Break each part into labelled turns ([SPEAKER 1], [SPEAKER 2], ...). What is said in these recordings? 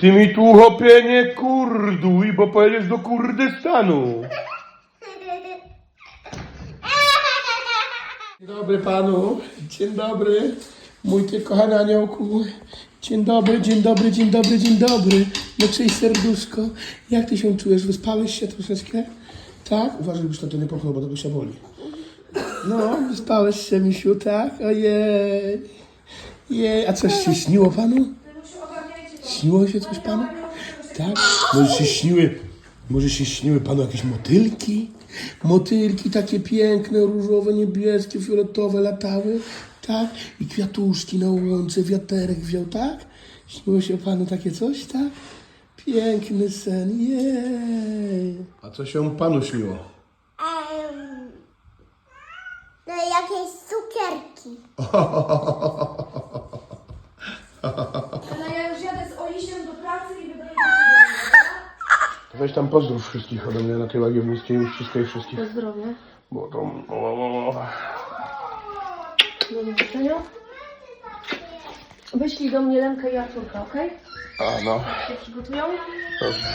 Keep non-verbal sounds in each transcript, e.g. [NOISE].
[SPEAKER 1] Ty mi tu chłopie nie kurduj, bo pojedziesz do Kurdystanu.
[SPEAKER 2] Dzień dobry panu, dzień dobry, mój ty kochany aniołku. Dzień dobry, dzień dobry, dzień dobry, dzień dobry. No cześć serduszko, jak ty się czujesz? Wyspałeś się troszeczkę? Tak? Uważaj, żebyś na to nie popchnął, bo to by się boli. No, wyspałeś się, misiu, tak? Ojej. Jej, a coś się śniło panu? Śniło się coś panu? Tak? Może się śniły, może się śniły panu jakieś motylki? Motylki takie piękne, różowe, niebieskie, fioletowe latały, tak? I kwiatuszki na łące, wiaterek wiał, tak? Śniło się panu takie coś, tak? Piękny sen, jej. A co się panu śniło?
[SPEAKER 3] Em, no jakieś cukierki. [LAUGHS]
[SPEAKER 4] Ale ja już jadę z Olisiem do pracy i wydaję
[SPEAKER 2] Weź tam pozdrów wszystkich ode mnie na tej łagiewnickiej i ściskaj wszystkich.
[SPEAKER 4] Na zdrowie.
[SPEAKER 2] Bo to... o, o, o.
[SPEAKER 4] Do zobaczenia. Wyślij do mnie Lenkę i Arturka, okej?
[SPEAKER 2] A no,
[SPEAKER 4] Się przygotują?
[SPEAKER 2] dobrze.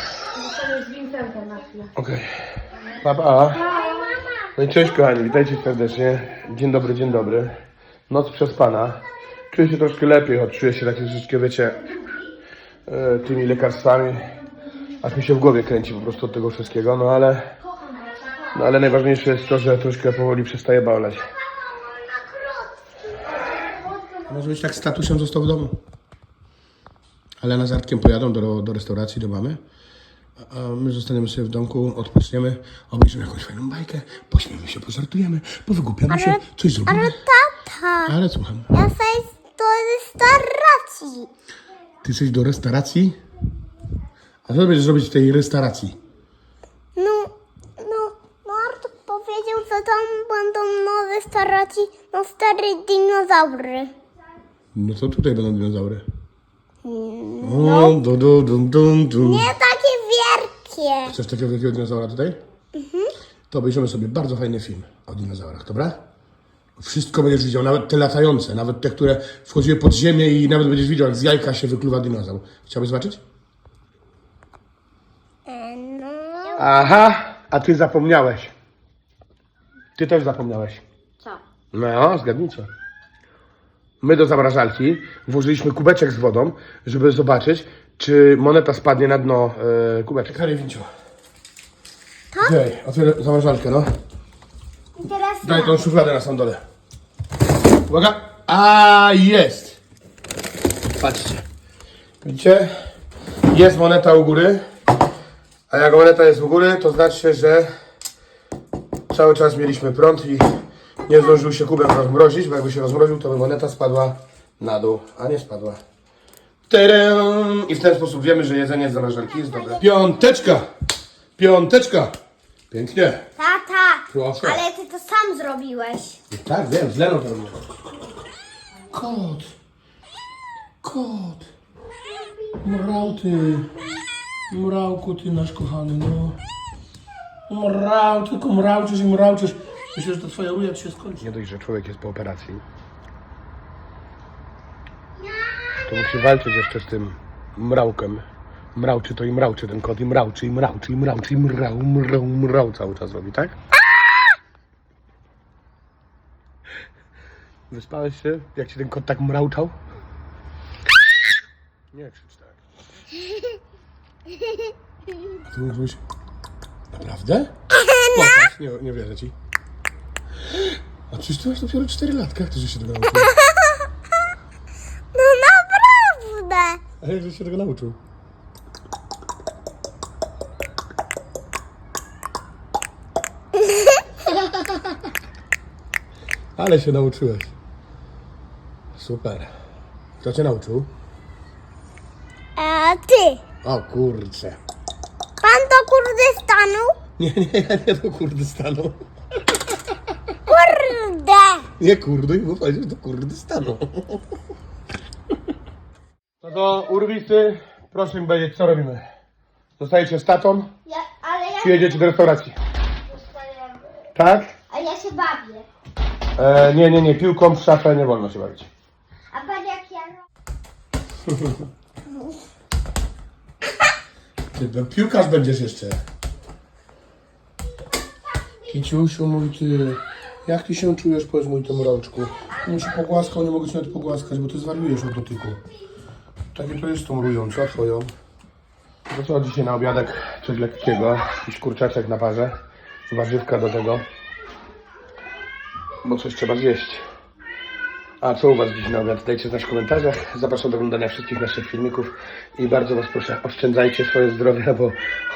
[SPEAKER 4] Zostaniesz z Vincentem na chwilę.
[SPEAKER 2] Okej. Pa, pa. No i cześć kochani, witajcie serdecznie. Dzień dobry, dzień dobry. Noc przespana. Czuję się troszkę lepiej, choć czuję się tak troszeczkę, wiecie, e, tymi lekarstwami. Aż mi się w głowie kręci po prostu od tego wszystkiego, no ale... No ale najważniejsze jest to, że troszkę powoli przestaje boleć. Może być tak z statusem został w domu. Ale na zartkiem pojadą do, do restauracji, do mamy. A my zostaniemy sobie w domku, odpoczniemy, obejrzymy jakąś fajną bajkę, pośmiemy się, pożartujemy, powygłupiamy się, coś zrobimy.
[SPEAKER 3] Ale tata,
[SPEAKER 2] Ale słucham.
[SPEAKER 3] ja chcę do restauracji.
[SPEAKER 2] Ty jesteś do restauracji? A co będziesz robić w tej restauracji?
[SPEAKER 3] No, no, no Artur powiedział, że tam będą na restauracji no stare dinozaury.
[SPEAKER 2] No to tutaj będą dinozaury. O, du, du, dum, dum, dum.
[SPEAKER 3] Nie takie wielkie.
[SPEAKER 2] Chcesz takiego wielkiego dinozaura tutaj? To obejrzymy sobie bardzo fajny film o dinozaurach, dobra? Wszystko będziesz widział, nawet te latające, nawet te, które wchodziły pod ziemię i nawet będziesz widział, jak z jajka się wykluwa dinozaur. Chciałbyś zobaczyć?
[SPEAKER 3] E, No,
[SPEAKER 2] Aha, a ty zapomniałeś. Ty też zapomniałeś.
[SPEAKER 4] Co?
[SPEAKER 2] No, zgadnijcie. My do zamrażalki włożyliśmy kubeczek z wodą, żeby zobaczyć, czy moneta spadnie na dno e, kubeczek. Harry Winciu. Tak? Daj, otwieraj zamrażalkę, no.
[SPEAKER 3] i teraz
[SPEAKER 2] Daj
[SPEAKER 3] ja.
[SPEAKER 2] tą szufladę na sam dole. Uwaga. A jest. Patrzcie. Widzicie? Jest moneta u góry. A jak moneta jest u góry, to znaczy, że cały czas mieliśmy prąd i nie zdążył się kubek rozmrozić, bo jakby się rozmroził, to by moneta spadła na dół, a nie spadła. Tadam! I w ten sposób wiemy, że jedzenie z zamrażalki jest dobre. Piąteczka! Piąteczka! Pięknie.
[SPEAKER 3] Tata,
[SPEAKER 2] Proszę.
[SPEAKER 3] ale ty to sam zrobiłeś.
[SPEAKER 2] Tak, wiem, z Leną to robię. Kot. Kot. Mrał ty. Mrałku ty nasz kochany, no. Mrał, tylko mrałczysz i mrałczysz. Myślę, że to twoja ujad się skończy. Nie dość, że człowiek jest po operacji. To musi walczyć jeszcze z tym mrałkiem. Mrałczy to i mrałczy ten kot i mrałczy i mrałczy i mrałczy i mrał, mrał, mrał cały czas robi, tak? Wyspałeś się, jak ci ten kot tak mrauczał? Nie krzycz tak. Ty mówisz, naprawdę? Pokaż, nie, nie wierzę ci. A przecież ty masz dopiero 4 latka, jak żeś się tego nauczył? [LAUGHS]
[SPEAKER 3] No naprawdę.
[SPEAKER 2] A jak żeś się tego nauczył? [LAUGHS] Ale się nauczyłeś. Super. Kto cię nauczył?
[SPEAKER 3] A ty,
[SPEAKER 2] O kurczę.
[SPEAKER 3] pan do Kurdystanu?
[SPEAKER 2] Nie, nie, ja nie do Kurdystanu.
[SPEAKER 3] Kurde.
[SPEAKER 2] Nie kurde, bo powiedzieć do Kurdystanu. No to urwisy, proszę mi powiedzieć, co robimy. Zostajecie z tatą,
[SPEAKER 3] Ja, ale ja
[SPEAKER 2] czy jedziecie do restauracji?
[SPEAKER 3] dostałem,
[SPEAKER 2] Tak?
[SPEAKER 3] a ja się bawię.
[SPEAKER 2] E, nie, nie, nie, piłką w szafę nie wolno się bawić.
[SPEAKER 3] A pan jak ja... [LAUGHS]
[SPEAKER 5] Ty no, piłkarz będziesz jeszcze. Kiciusiu mój ty, jak ty się czujesz, powiedz mój tym rączku? Nie się pogłaskał, nie mogę cię nawet pogłaskać, bo ty zwariujesz od dotyku. Takie to jest tą rują, co twoją?
[SPEAKER 2] To co dzisiaj na obiadek? Coś lekkiego. Jakiś kurczaczek na parze. Warzywka do tego. Bo coś trzeba zjeść. A co u Was dziś na obiad? Dajcie znać w komentarzach. Zapraszam do oglądania wszystkich naszych filmików. I bardzo Was proszę, oszczędzajcie swoje zdrowie, bo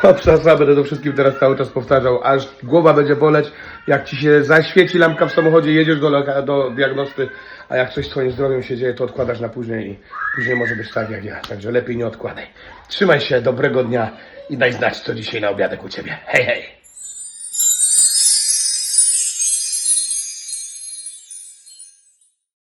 [SPEAKER 2] obsasa będę to wszystkim teraz cały czas powtarzał, aż głowa będzie boleć. Jak Ci się zaświeci lampka w samochodzie, jedziesz do, do diagnosty, a jak coś z Twoim zdrowiem się dzieje, to odkładasz na później i później może być tak jak ja. Także lepiej nie odkładaj. Trzymaj się, dobrego dnia i daj znać, co dzisiaj na obiadek u Ciebie. Hej, hej!